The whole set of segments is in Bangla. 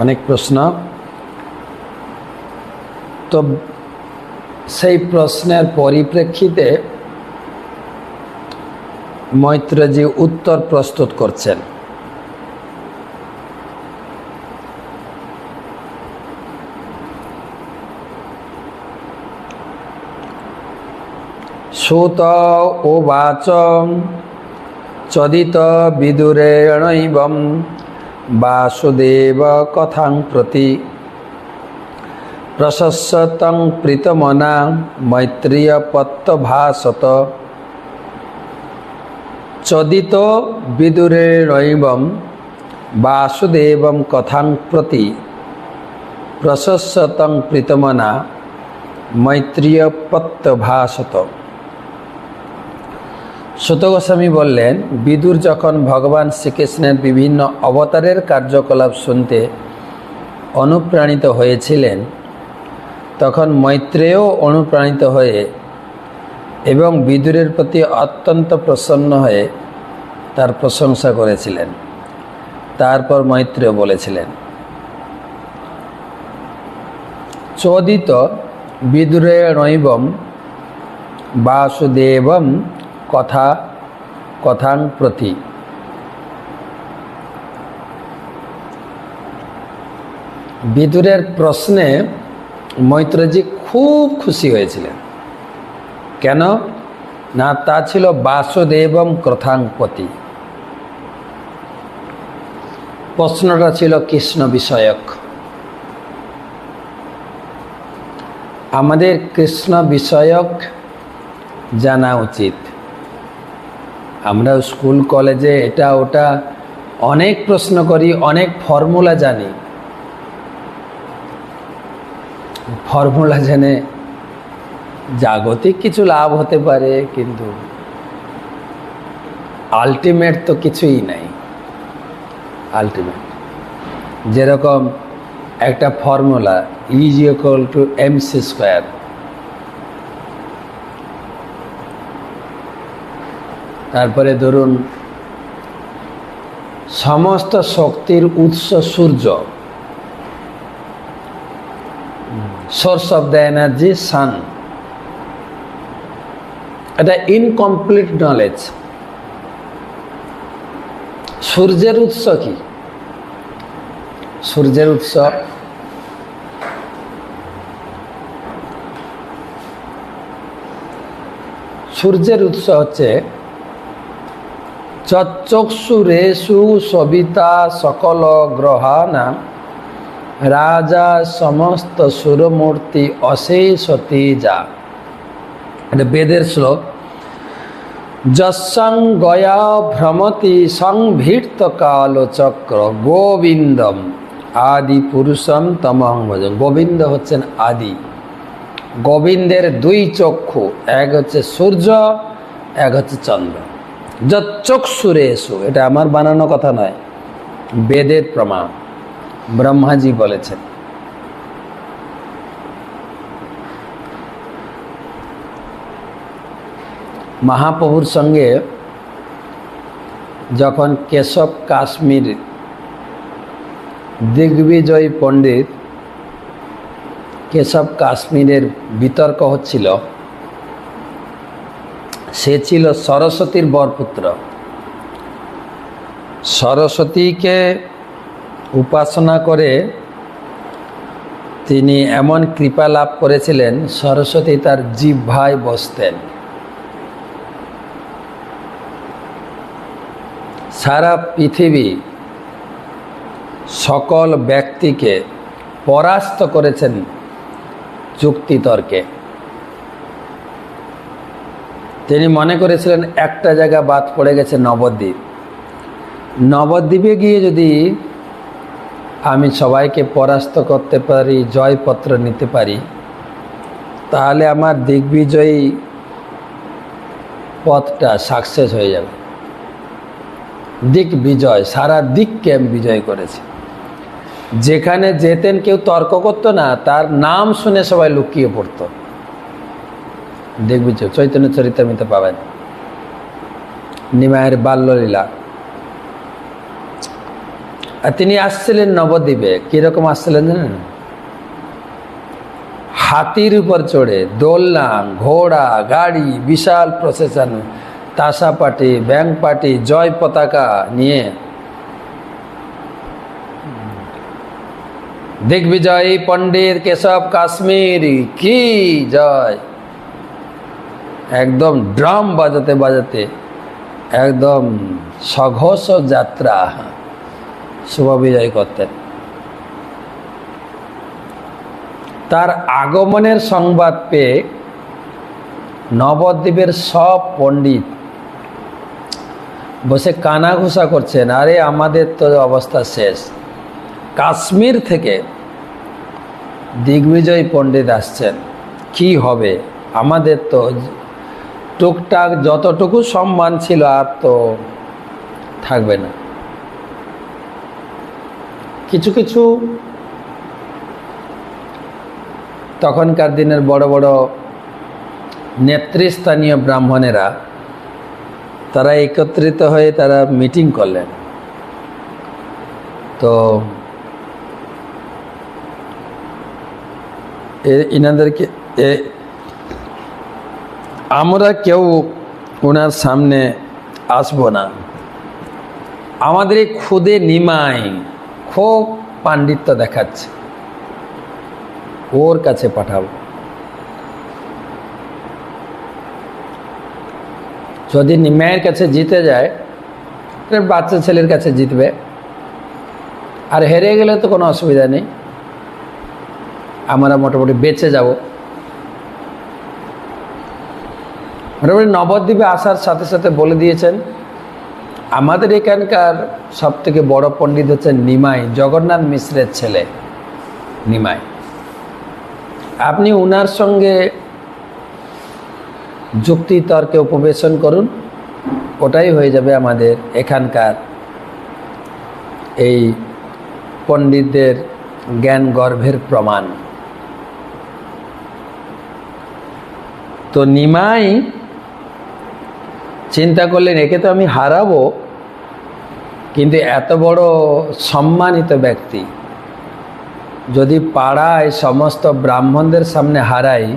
অনেক প্রশ্ন। তো সেই প্রশ্নের পরিপ্রেক্ষিতে মৈত্রজি উত্তর প্রস্তুত করছেন। সুত উবাচ চদিত বিদুরেণৈবম বাসুদেব কথাং প্রতি প্রশস্যতং প্রীতমনা মৈত্রীয় পত্তভাসত চদিত বিদুরেণৈবম বাসুদেবম কথাং প্রতি প্রশস্যতং প্রীতমনা মৈত্রীয় পত্তভাসত সুত গোস্বামী বললেন, বিদুর যখন ভগবান শ্রীকৃষ্ণের বিভিন্ন অবতারের কার্যকলাপ শুনতে অনুপ্রাণিত হয়েছিলেন, তখন মৈত্রেয় অনুপ্রাণিত হয়ে এবং বিদুরের প্রতি অত্যন্ত প্রসন্ন হয়ে তার প্রশংসা করেছিলেন। তারপর মৈত্রেয় বলেছিলেন, চোদিত বিদুরে নৈবম বাসুদেবম কথা কথাং প্রতি। বিদুরের প্রশ্নে মৈত্রজি খুব খুশি হয়েছিলেন। কেন? না, তা ছিল বাসুদেবম প্রতি প্রশ্নটা ছিল কৃষ্ণ বিষয়ক। আমাদের কৃষ্ণ বিষয়ক জানা উচিত। আমরা স্কুল, কলেজে এটা, ওটা অনেক প্রশ্ন করি, অনেক ফর্মুলা জানি। ফর্মুলা জেনে জাগতিক কিছু লাভ হতে পারে, কিন্তু আলটিমেট তো কিছুই নাই। আলটিমেট যেরকম একটা formula is equal to M C square তারপরে ধরুন, সমস্ত শক্তির উৎস সূর্য। Source of the energy sun এটা ইনকমপ্লিট নলেজ সূর্যের উৎস কি? সূর্যের উৎস সূর্যের উৎস হচ্ছে চক্ষুরেশু সবিতা সকল গ্রহানা রাজা সমস্ত সুরমূর্তি অশেষ তেজা এটা বেদের শ্লোক। যসং গয়া ভ্রমতি সংভীর্ত কালচক্র গোবিন্দম আদি পুরুষম তমং ভজ গোবিন্দ হচ্ছেন আদি। গোবিন্দের দুই চক্ষু, এক হচ্ছে সূর্য, এক হচ্ছে চন্দ্র। যচ্চক্ষুরে এসো, এটা আমার বানানো কথা নয়, বেদের প্রমাণ, ব্রহ্মাজি বলেছেন। মহাপ্রভুর সঙ্গে যখন কেশব কাশ্মীর দিগ্বিজয় পণ্ডিত কেশব কাশ্মীরের বিতর্ক হচ্ছিল সে ছিল সরস্বতীর বরপুত্র। সরস্বতীকে উপাসনা করে তিনি এমন কৃপা লাভ করেছিলেন, সরস্বতী তার জিহ্বায় বসতেন। সারা পৃথিবী সকল ব্যক্তিকে পরাস্ত করেছেন যুক্তিতর্কে তিনি মনে করেছিলেন একটা জায়গা বাদ পড়ে গেছে নবদ্বীপ। নবদ্বীপে গিয়ে যদি আমি সবাইকে পরাস্ত করতে পারি, জয়পত্র নিতে পারি, তাহলে আমার দিগ্বিজয়ী পথটা সাকসেস হয়ে যাবে। দিক বিজয় সারা দিককে আমি বিজয় করেছি। যেখানে যেতেন কেউ তর্ক করতো না, তার নাম শুনে সবাই লুকিয়ে পড়তো। দেখবি তো চৈতন্য চরিতামিতে পাবেন। নিমায়ের বাল্যলীলা। আর তিনি আসছিলেন নবদ্বীপে। কীরকম আসছিলেন জানেন? হাতির উপর চড়ে দোলনা ঘোড়া, গাড়ি, বিশাল প্রসেশন, তাসা পার্টি ব্যাংক পার্টি জয় পতাকা নিয়ে। দিগ্বিজয়ী পণ্ডিত কেশব কাশ্মীর, কি জয়! একদম ড্রাম বাজাতে বাজাতে একদম সঘোষ যাত্রা শুভ বিজয় করতেন। তার আগমনের সংবাদ পেয়ে নবদ্বীপের সব পণ্ডিত বসে কানাঘুষা করছেন, আরে, আমাদের তো অবস্থা শেষ। কাশ্মীর থেকে দিগ্বিজয় পণ্ডিত আসছেন, কি হবে? আমাদের তো টুকটাক যতটুকু সম্মান ছিল আর তো থাকবে না। কিছু কিছু তখনকার দিনের বড় বড় নেতৃস্থানীয় ব্রাহ্মণেরা, তারা একত্রিত হয়ে তারা মিটিং করলেন। তো এনাদেরকে আমরা কেউ ওনার সামনে আসব না। আমাদের খুদে নিমাই খুব পাণ্ডিত্য দেখাচ্ছে। ওর কাছে পাঠাবো। যদি নিমাইয়ের কাছে জিতে যায় বাচ্চা ছেলের কাছে জিতবে। আর হেরে গেলে তো কোনো অসুবিধা নেই। আমরা মোটামুটি বেঁচে যাব। মোটামুটি নবদ্বীপে আসার সাথে সাথে বলে দিয়েছেন, আমাদের এখানকার সব থেকে বড় পণ্ডিত হচ্ছেন নিমাই, জগন্নাথ মিশ্রের ছেলে, নিমাই। আপনি উনার সঙ্গে যুক্তি তর্কে উপবেশন করুন, ওটাই হয়ে যাবে আমাদের এখানকার এই পণ্ডিতদের জ্ঞান গর্ভের প্রমাণ। তো নিমাই চিন্তা করলেন, একে তো আমি হারাবো। কিন্তু এত বড় সম্মানিত ব্যক্তি যদি পাড়ায় সমস্ত ব্রাহ্মণদের সামনে হারাই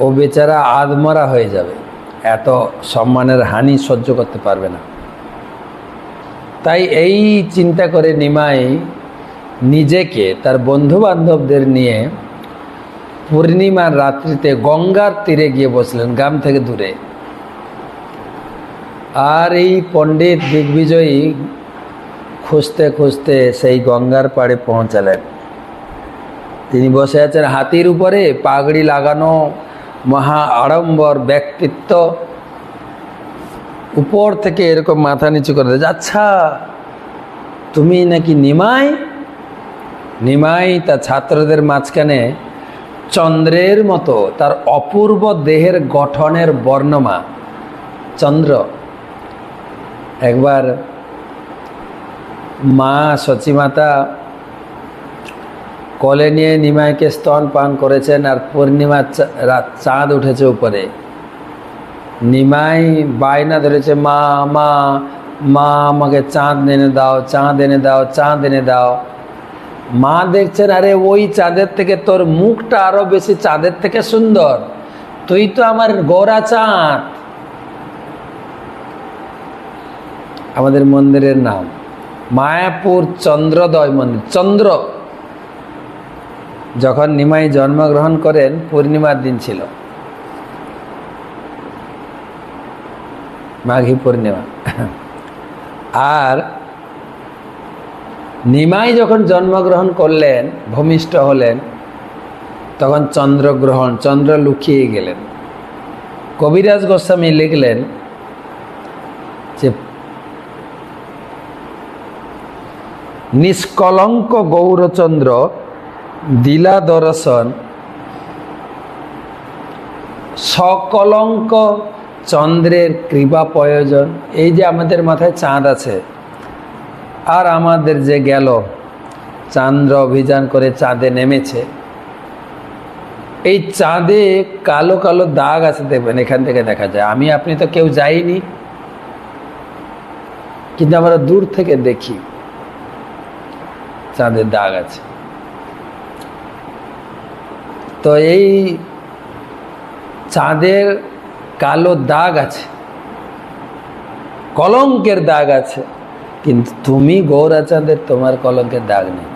ও বেচারা আধমরা হয়ে যাবে। এত সম্মানের হানি সহ্য করতে পারবে না। তাই এই চিন্তা করে নিমাই নিজেকে, তার বন্ধু বান্ধবদের নিয়ে পূর্ণিমার রাত্রিতে গঙ্গার তীরে গিয়ে বসলেন, গ্রাম থেকে দূরে। আর এই পণ্ডিত দিগ্বিজয়ী খুঁজতে খুঁজতে সেই গঙ্গার পাড়ে পৌঁছালেন। তিনি বসে আছেন হাতির উপরে পাগড়ি লাগানো মহা আড়ম্বর ব্যক্তিত্ব। উপর থেকে এরকম মাথা নিচু করে দিয়েছে, আচ্ছা তুমি নাকি নিমাই? নিমাই তার ছাত্রদের মাঝখানে চন্দ্রের মতো তার অপূর্ব দেহের গঠনের বর্ণমা। চন্দ্র একবার মা সচিমাতা কলে নিয়ে নিমাইকে স্তন পান করেছেন আর রাত চাঁদ উঠেছে উপরে। নিমাই বায়না ধরেছে, মা মা মা, আমাকে চাঁদ এনে দাও, চাঁদ এনে দাও, চাঁদ এনে দাও। মা দেখছেন, আরে, ওই চাঁদের থেকে তোর মুখটা আরও বেশি চাঁদের থেকে সুন্দর। তুই তো আমার গোরা চাঁদ। আমাদের মন্দিরের নাম। মায়াপুর চন্দ্রদয় মন্দির। চন্দ্র যখন নিমাই জন্মগ্রহণ করেন, পূর্ণিমার দিন ছিল। মাঘী পূর্ণিমা। আর নিমাই যখন জন্মগ্রহণ করলেন, ভূমিষ্ঠ হলেন, তখন চন্দ্রগ্রহণ, চন্দ্র লুকিয়ে গেলেন। কবিরাজ গোস্বামী লিখলেন যে নিষ্কলঙ্ক গৌরচন্দ্র দিলা দর্শন সকলঙ্ক চন্দ্রের কৃপা প্রয়োজন। এই যে আমাদের মাথায় চাঁদ আছে, আর আমাদের যে গেল, চান্দ্র অভিযান করে চাঁদে নেমেছে, এই চাঁদে কালো কালো দাগ আছে দেখবেন, এখান থেকে দেখা যায়। আমি, আপনি তো কেউ যাইনি, কিন্তু আমরা দূর থেকে দেখি। চাঁদের দাগ আছে। তো এই চাঁদের কালো দাগ আছে, কলঙ্কের দাগ আছে, কিন্তু তুমি গৌরাচাঁদের তোমার কলঙ্কের দাগ নেই।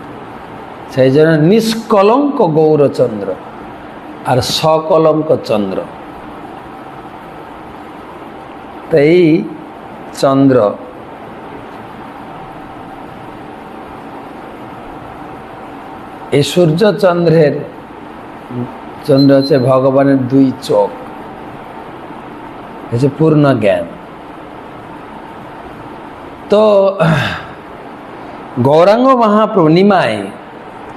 সেই জন্য নিষ্কলঙ্ক গৌরচন্দ্র আর সকলঙ্ক চন্দ্র। তো এই চন্দ্র এই সূর্য চন্দ্রের চন্দ্র হচ্ছে ভগবানের দুই চোখ। হচ্ছে পূর্ণ জ্ঞান। তো, গৌরাঙ্গ মহাপ্রভু নিমায়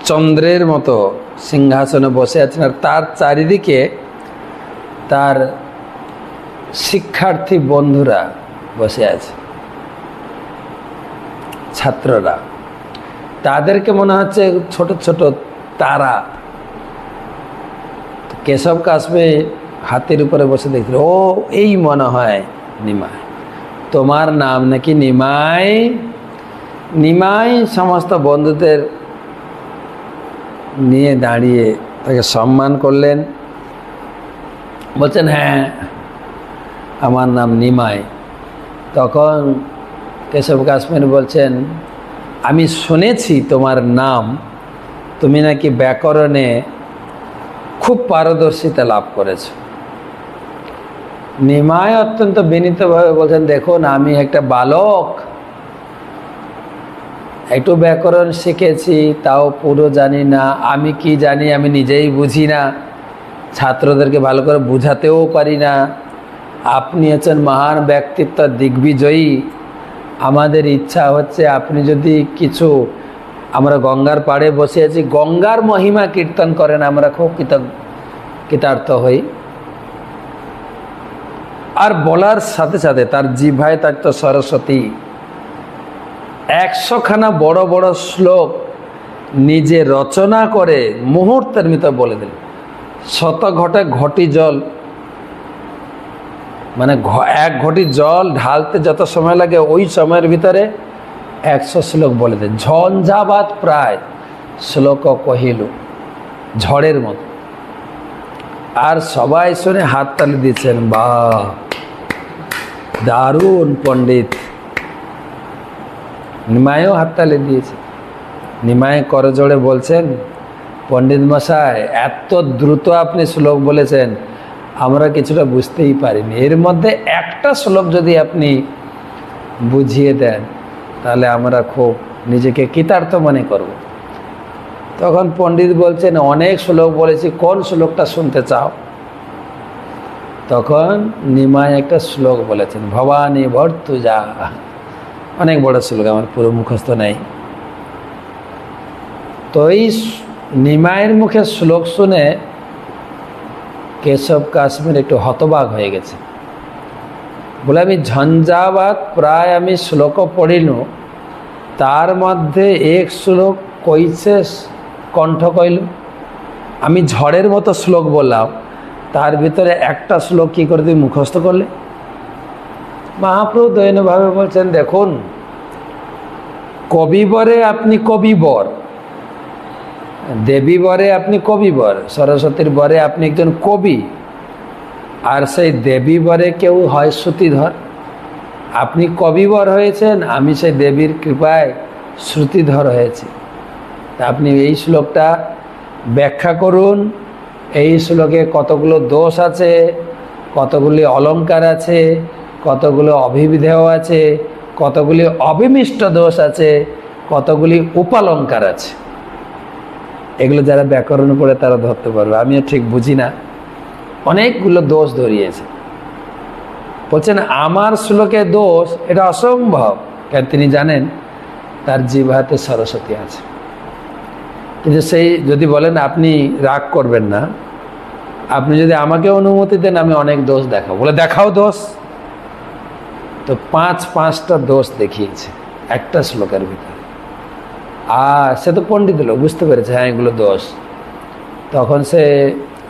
চন্দ্রের মতো সিংহাসনে বসে আছেন আর তার চারিদিকে তার শিক্ষার্থী বন্ধুরা বসে আছে, ছাত্ররা। তাদেরকে মনে হচ্ছে ছোট ছোট তারা। কেশব কাশ্মে হাতের উপরে বসে দেখছিল ও, এই মনে হয় নিমাই। তোমার নাম নাকি নিমাই? নিমাই সমস্ত বন্ধুদের নিয়ে দাঁড়িয়ে তাকে সম্মান করলেন। বলছেন হ্যাঁ আমার নাম নিমাই। তখন কেশব কাশ্মীর বলছেন আমি শুনেছি তোমার নাম, তুমি নাকি ব্যাকরণে খুব পারদর্শিতা লাভ করেছ। নিমায় অত্যন্ত বিনীতভাবে বলছেন, দেখুন, আমি একটা বালক। একটু ব্যাকরণ শিখেছি, তাও পুরো জানি না। আমি কি জানি, আমি নিজেই বুঝি না। ছাত্রদেরকে ভালো করে বুঝাতেও পারি না। আপনি হচ্ছেন মহান ব্যক্তিত্ব, দিগ্বিজয়ী। আমাদের ইচ্ছা হচ্ছে আপনি যদি কিছু, আমরা গঙ্গার পাড়ে বসে আছি, গঙ্গার মহিমা কীর্তন করেন, আমরা খুব কৃতার্থ হই। আর বলার সাথে সাথে তার জিভায় তার তো সরস্বতী। একশোখানা বড় বড় শ্লোক নিজে রচনা করে মুহূর্তের ভিতর বলে দিল শত ঘটে ঘটি জল মানে এক ঘটি জল ঢালতে যত সময় লাগে, ওই সময়ের ভিতরে একশো শ্লোক বলে দেয়। ঝঞ্ঝাবাদ প্রায়, শ্লোক কহিল, ঝড়ের মতো। আর সবাই শুনে হাততালি দিচ্ছেন বা দারুণ পণ্ডিত। নিমায়ও হাততালি দিয়েছে। নিমায় করজোড়ে বলছেন, পণ্ডিত মশাই, এত দ্রুত আপনি শ্লোক বলেছেন আমরা কিছুটা বুঝতেই পারিনি। এর মধ্যে একটা শ্লোক যদি আপনি বুঝিয়ে দেন, তাহলে আমরা খুব নিজেকে কৃতার্থ মনে করব। তখন পণ্ডিত বলছেন, অনেক শ্লোক বলেছি, কোন শ্লোকটা শুনতে চাও? তখন নিমায় একটা শ্লোক বলেছেন, ভবানী ভর্তুজা। অনেক বড় শ্লোক, আমার পুরো মুখস্থ নেই। তো এই নিমায়ের মুখে শ্লোক শুনে কেশব কাশ্মীর একটু হতবাক হয়ে গেছে। বলে, আমি ঝঞ্ঝাবাদ প্রায় আমি শ্লোক পড়িনু। তার মধ্যে এক শ্লোক কইছে কণ্ঠ কইল, আমি ঝড়ের মতো শ্লোক বললাম, তার ভিতরে একটা শ্লোক কী করে তুমি মুখস্থ করলে? মহাপ্রভু দৈনভাবে বলছেন, দেখুন, কবিবরে আপনি কবিবর। দেবী বরে আপনি কবি বর, সরস্বতীর বরে আপনি একজন কবি। আর সেই দেবী বরে কেউ হয় শ্রুতিধর। আপনি কবিবর হয়েছেন, আমি সেই দেবীর কৃপায় শ্রুতিধর হয়েছি। আপনি এই শ্লোকটা ব্যাখ্যা করুন। এই শ্লোকে কতগুলো দোষ আছে, কতগুলি অলঙ্কার আছে, কতগুলো অভিবিধেয় আছে, কতগুলি অবিমিষ্ট দোষ আছে, কতগুলি উপালঙ্কার আছে। এগুলো যারা ব্যাকরণ পড়ে তারা ধরতে পারবে। আমিও ঠিক বুঝি না। অনেকগুলো দোষ ধরিয়েছে। বলছেন, আমার শ্লোকে দোষ, এটা অসম্ভব। কেন তিনি জানেন, তার জিভাতে সরস্বতী আছে। কিন্তু সেই যদি বলেন, আপনি রাগ করবেন না। আপনি যদি আমাকে অনুমতি দেন, আমি অনেক দোষ দেখাবো। বলে, দেখাও দোষ। তো পাঁচ পাঁচটা দোষ দেখিয়েছে, একটা শ্লোকের ভিতরে। আর সে তো পণ্ডিত লোক, বুঝতে পেরেছে হ্যাঁ এগুলো দোষ। তখন সে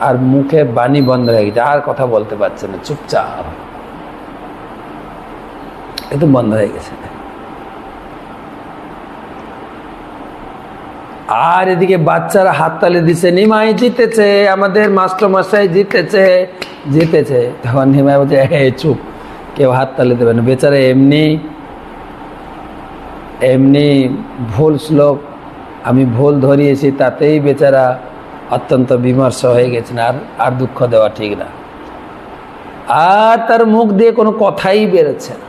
আর মুখে বাণী বন্ধ হয়ে গেছে, আর কথা বলতে পারছে না, চুপচাপ। এ তো বন্ধ হয়ে গেছে। আর এদিকে বাচ্চারা হাততালি দিছে, নিমাই জিতেছে, আমাদের মাস্টার মশাই জিতেছে জিতেছে। তখন নিমাই বলছে চুপ, কেউ হাততালি দেবে না, বেচারা এমনি এমনি ভুল শ্লোক আমি ভুল ধরিয়েছি, তাতেই বেচারা অত্যন্ত বিমর্ষ হয়ে গেছেন, আর আর দুঃখ দেওয়া ঠিক না। আর তার মুখ দিয়ে কোনো কথাই বেরোচ্ছে না।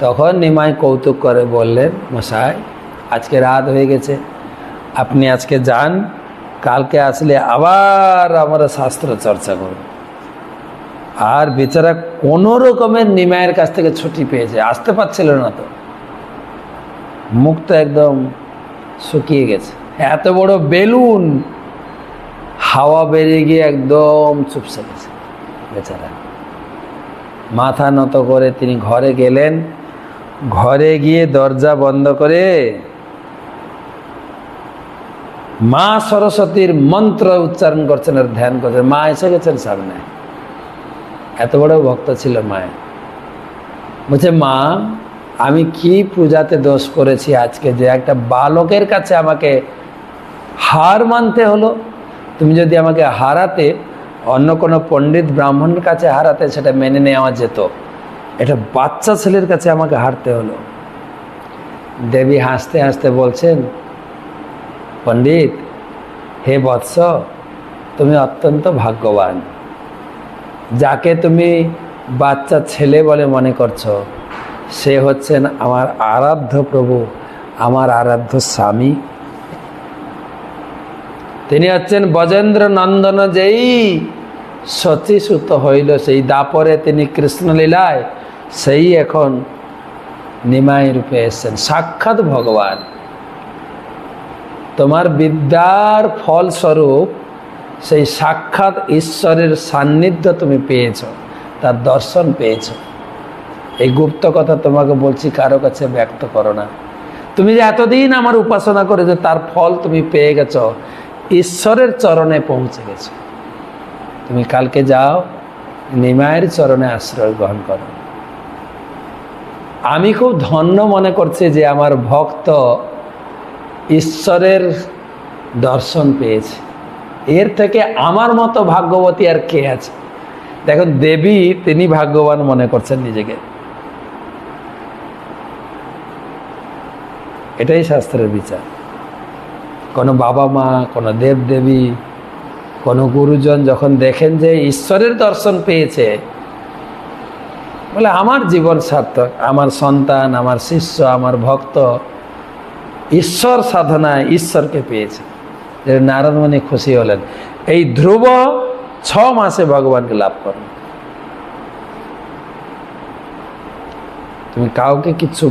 তখন নিমাই কৌতুক করে বললেন, মশাই, আজকে রাত হয়ে গেছে, আপনি আজকে যান, কালকে আসলে আবার আমরা শাস্ত্র চর্চা করব আর বেচারা কোনো রকমের নিমায়ের কাছ থেকে ছুটি পেয়েছে, আসতে পারছিল না তো। মুখটা একদম শুকিয়ে গেছে। এত বড় বেলুন! হাওয়া বেরিয়ে গিয়ে একদম চুপসে গেছে বেচারা। মাথা নত করে তিনি ঘরে গেলেন। ঘরে গিয়ে দরজা বন্ধ করে মা সরস্বতীর মন্ত্র উচ্চারণ করছেন আর ধ্যান করছেন। মা এসে গেছেন সামনে। এত বড় ভক্ত ছিল মায়ের। বলছে, মা আমি কি পূজাতে দোষ করেছি আজকে? যে একটা বালকের কাছে আমাকে হার মানতে হলো। তুমি যদি আমাকে হারাতে, অন্য কোনো পণ্ডিত ব্রাহ্মণের কাছে হারাতে, সেটা মেনে নেওয়া যেত। এটা বাচ্চা ছেলের কাছে আমাকে হারতে হলো। দেবী হাসতে হাসতে বলছেন, পণ্ডিত, হে বৎস, তুমি অত্যন্ত ভাগ্যবান। যাকে তুমি বাচ্চা ছেলে বলে মনে করছ সে হচ্ছেন আমার আরাধ্য প্রভু, আমার আরাধ্য স্বামী। তিনি হচ্ছেন বজেন্দ্র নন্দন যেই সতীসূত হইল, সেই দাপরে তিনি কৃষ্ণলীলায় সেই এখন নিমাই রূপে এসছেন। সাক্ষাৎ ভগবান। তোমার বিদ্যার ফলস্বরূপ সেই সাক্ষাৎ ঈশ্বরের সান্নিধ্য তুমি পেয়েছ, তার দর্শন পেয়েছ। এই গুপ্ত কথা তোমাকে বলছি, কারও কাছে ব্যক্ত করো না। তুমি যে এতদিন আমার উপাসনা করেছ তার ফল তুমি পেয়ে গেছ, ঈশ্বরের চরণে পৌঁছে গেছো। তুমি কালকে যাও, নিমায়ের চরণে আশ্রয় গ্রহণ করো। আমি খুব ধন্য মনে করছি যে আমার ভক্ত ঈশ্বরের দর্শন পেয়েছে। এর থেকে আমার মতো ভাগ্যবতী আর কে আছে? দেখুন, দেবী, তিনি ভাগ্যবান মনে করছেন নিজেকে। এটাই শাস্ত্রের বিচার। কোনো বাবা মা, কোনো দেব দেবী কোনো গুরুজন যখন দেখেন যে ঈশ্বরের দর্শন পেয়েছে, বলে আমার জীবন সার্থক, আমার সন্তান, আমার শিষ্য, আমার ভক্ত, ঈশ্বর সাধনায় ঈশ্বরকে পেয়েছে। নারদমণি খুশি হলেন। এই ধ্রুব ছ মাসে ভগবানকে লাভ করেন। তুমি কাউকে কিচ্ছু